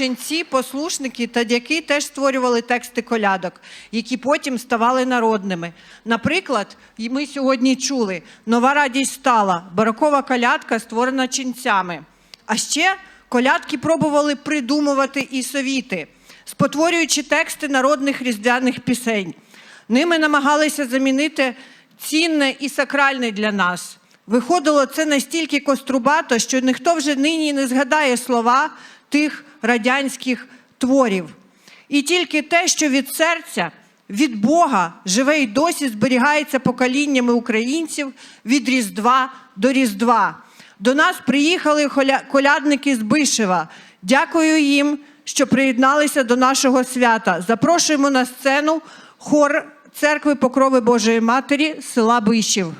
ченці, послушники та дяки теж створювали тексти колядок, які потім ставали народними. Наприклад, ми сьогодні чули: нова радість стала, барокова колядка створена ченцями. А ще колядки пробували придумувати і совіти, спотворюючи тексти народних різдвяних пісень. Ними намагалися замінити цінне і сакральне для нас. Виходило це настільки кострубато, що ніхто вже нині не згадає слова тих радянських творів. І тільки те, що від серця, від Бога живе й досі зберігається поколіннями українців від Різдва до Різдва. До нас приїхали колядники з Бишева. Дякую їм, що приєдналися до нашого свята. Запрошуємо на сцену хор церкви Покрови Божої Матері села Бишів.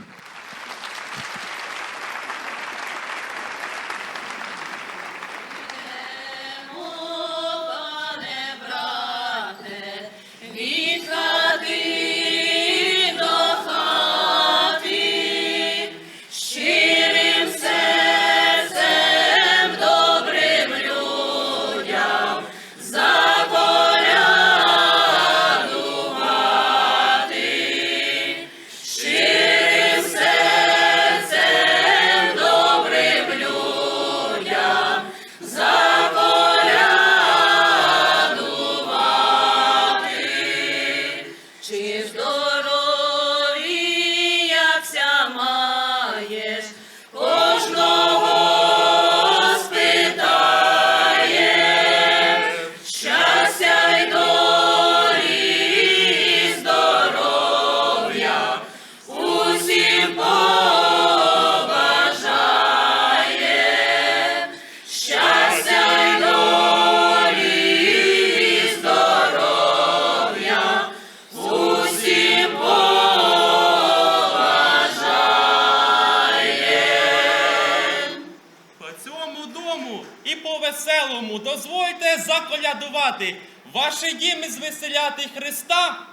Дому і по веселому дозвольте заколядувати, ваші діми звеселяти Христа,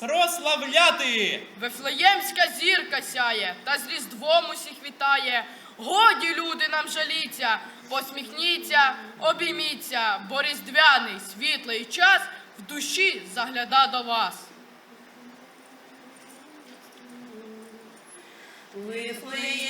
прославляти. Вифлеємська зірка сяє, та з Різдвом усіх вітає. Годі, люди, нам жаліться, посміхніться, обійміться, бо різдвяний світлий час в душі загляда до вас. Вифлеємі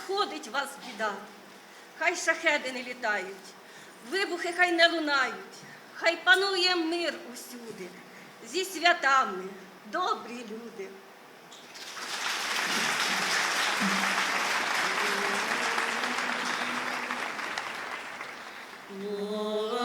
обходить вас біда. Хай шахеди не літають, вибухи хай не лунають, хай панує мир усюди, зі святами добрі люди. Lord.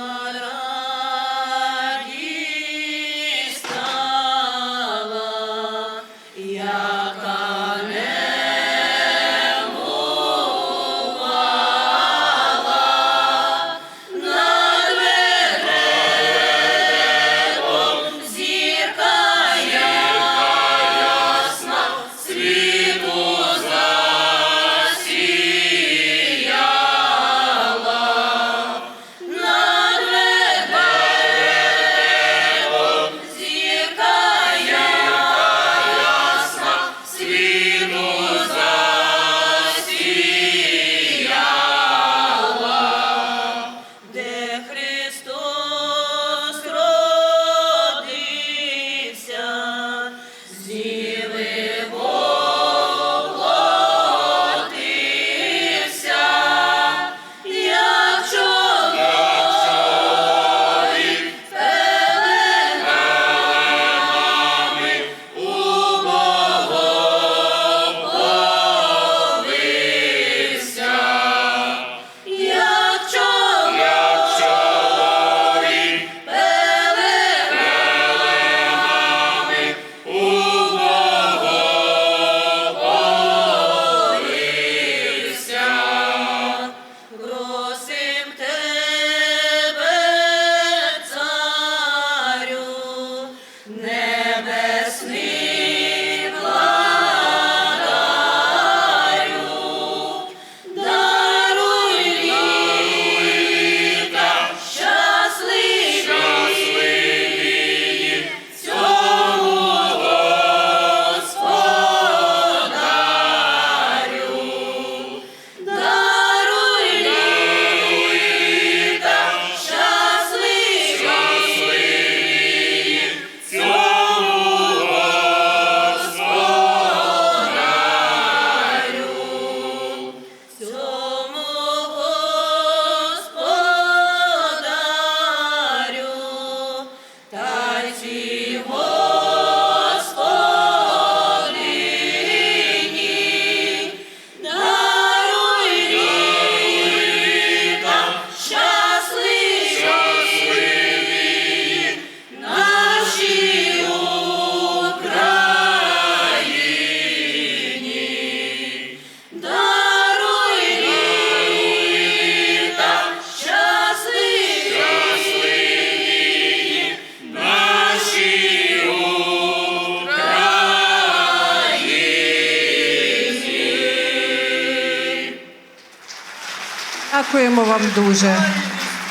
Дякуємо вам дуже.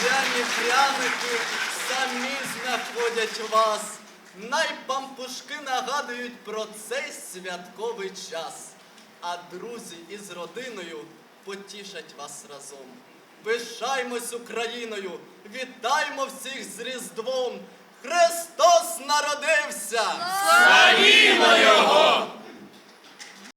Пряники самі знаходять вас. Найпампушки нагадують про цей святковий час. А друзі із родиною потішать вас разом. Пишаймось Україною, вітаймо всіх з Різдвом! Христос народився! Славімо його!